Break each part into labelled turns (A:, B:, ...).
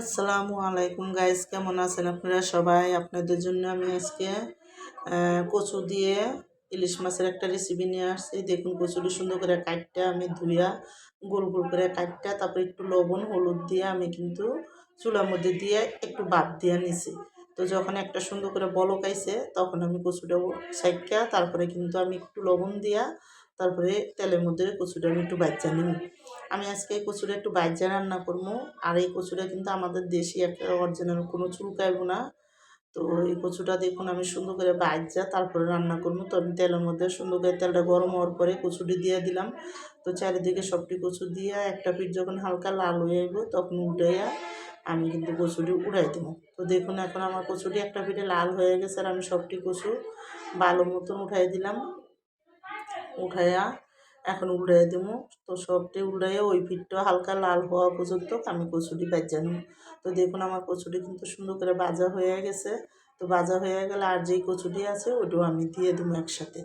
A: আসসালামু আলাইকুম গাইস, কেমন আছেন আপনারা সবাই? আপনাদের জন্য আমি আজকে কচু দিয়ে ইলিশ মাছের একটা রেসিপি নিয়ে আসছি। দেখুন কচুটি সুন্দর করে কাটটা আমি ধুইয়া, গোল গোল করে কাটটা তারপরে একটু লবণ, হলুদ দিয়ে আমি কিন্তু চুলার মধ্যে দিয়ে একটু বাদ দিয়ে নিছি। তো যখন একটা সুন্দর করে বলক আইছে, তখন আমি কচুটা সাইকা, তারপরে কিন্তু আমি একটু লবণ দিয়া তারপরে তেলের মধ্যে কচুটা আমি একটু বাচ্চা নিই। আমি আজকে এই কচুটা একটু বাজ্যা রান্না করব। আর এই কচুটা কিন্তু আমাদের দেশি একটা অরিজিনাল কোনো চুলকাইব না। তো এই কচুটা দেখুন, আমি সুন্দর করে বাজ্যা তারপরে রান্না করব। তো আমি তেলের মধ্যে সুন্দর করে তেলটা গরম হওয়ার পরে কচুটি দিয়ে দিলাম। তো চারিদিকে সবটি কচু দিয়ে একটা পিঠ যখন হালকা লাল হয়ে যাব তখন উঠাইয়া আমি কিন্তু কচুটি উড়াই দেবো। তো দেখুন, এখন আমার কচুটি একটা পিঠে লাল হয়ে গেছে আর আমি সবটি কচু ভালো মতন উঠাই দিলাম। উঠাইয়া এখন উল্টাই দেবো তো সবটি উল্টাইয়া ওই পিঠটা হালকা লাল হওয়া পর্যন্ত আমি কচুটি বাজা নেব তো দেখুন আমার কচুটি কিন্তু সুন্দর করে ভাজা হয়ে গেছে। তো ভাজা হয়ে গেলে আর যেই কচুটি আছে ওইটাও আমি দিয়ে দেবো একসাথে।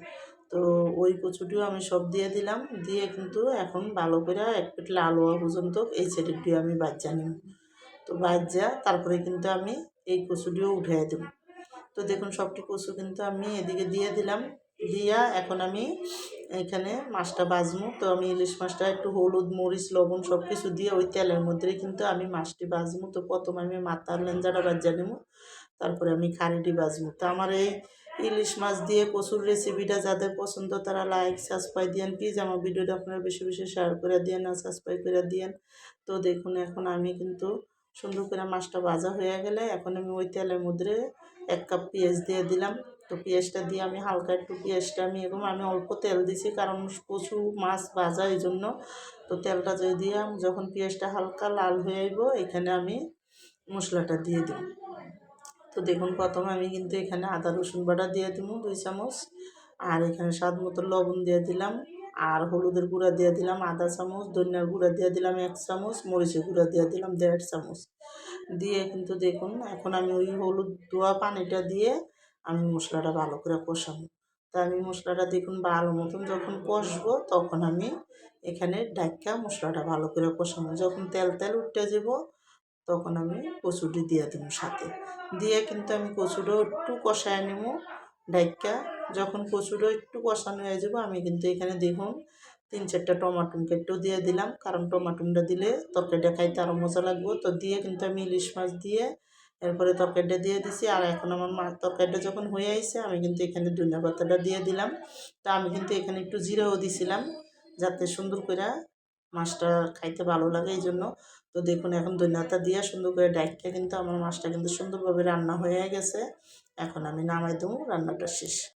A: তো ওই কচুটিও আমি সব দিয়ে দিলাম। দিয়ে কিন্তু এখন ভালো করে এক পিঠ লাল হওয়া পর্যন্ত এই সেটিটি আমি বাজ্যা নেব তো বাজ্যা তারপরে কিন্তু আমি এই কচুটিও উঠিয়ে দেবো তো দেখুন সবটি কচু কিন্তু আমি এদিকে দিয়ে দিলাম। দিয়া এখন আমি এখানে মাছটা বাজবো তো আমি ইলিশ মাছটা একটু হলুদ, মরিচ, লবণ সব কিছু দিয়ে ওই তেলের মধ্যে কিন্তু আমি মাছটি বাজবো তো প্রথমে আমি মাথার লেঞ্জাটা বাজা নেব তারপরে আমি খাড়িটি বাজবো তো আমার এই ইলিশ মাছ দিয়ে কচুর রেসিপিটা যাদের পছন্দ তারা লাইক সাবস্ক্রাইব দিয়েন। প্লিজ আমার ভিডিওটা আপনারা বেশি বেশি শেয়ার করে দিয়েন আর সাবস্ক্রাইব করে দিয়েন। তো দেখুন এখন আমি কিন্তু সুন্দর করে মাছটা ভাজা হয়ে গেলে এখন আমি ওই তেলের মধ্যে এক কাপ পেঁয়াজ দিয়ে দিলাম। তো পেঁয়াজটা দিয়ে আমি হালকা একটু পেঁয়াজটা আমি এরকম, আমি অল্প তেল দিছি কারণ কচু, মাছ ভাজা এই জন্য। তো তেলটা যদি দিয়ে যখন পেঁয়াজটা হালকা লাল হয়ে আইব, এখানে আমি মশলাটা দিয়ে দিই তো দেখুন, প্রথমে আমি কিন্তু এখানে আদা, রসুন বাটা দিয়ে দিব দুই চামচ। আর এখানে স্বাদ মতো লবণ দিয়ে দিলাম। আর হলুদের গুঁড়া দিয়ে দিলাম আধা চামচ, ধনিয়ার গুঁড়া দিয়ে দিলাম এক চামচ, মরিচের গুঁড়া দিয়ে দিলাম দেড় চামচ। দিয়ে কিন্তু দেখুন, এখন আমি ওই হলুদ ধোয়া পানিটা দিয়ে আমি মশলাটা ভালো করে কষাবো। তা আমি মশলাটা দেখুন ভালো মতন যখন কষবো তখন আমি এখানে ডাক্কা মশলাটা ভালো করে কষাবো। যখন তেল তেল উঠতে যাব তখন আমি কচুটি দিয়ে দেবো সাথে। দিয়ে কিন্তু আমি কচুটা একটু কষায় নেব। ডাক্কা যখন কচুটা একটু কষানো হয়ে যাব আমি কিন্তু এখানে দেখুন তিন চারটা টমাটুম কেটেও দিয়ে দিলাম। কারণ টমাটুমটা দিলে তরকারিটা খাইতে আরও মজা লাগবে। তো দিয়ে কিন্তু আমি ইলিশ মাছ দিয়ে এরপরে তরকারিটা দিয়ে দিছি, আর এখন আমার মা তরকারিটা যখন হয়ে আইছে, আমি কিন্তু এখানে ধনিয়া পাতাটা দিয়ে দিলাম। তো আমি কিন্তু এখানে একটু জিরাও দিছিলাম, যাতে সুন্দর করে মাছটা খাইতে ভালো লাগে এই জন্য। তো দেখুন, এখন ধনিয়াটা দিয়ে সুন্দর করে ডাইটটা কিন্তু আমার মাছটা কিন্তু সুন্দরভাবে রান্না হয়ে গেছে। এখন আমি নামাই দেবো, রান্নাটা শেষ।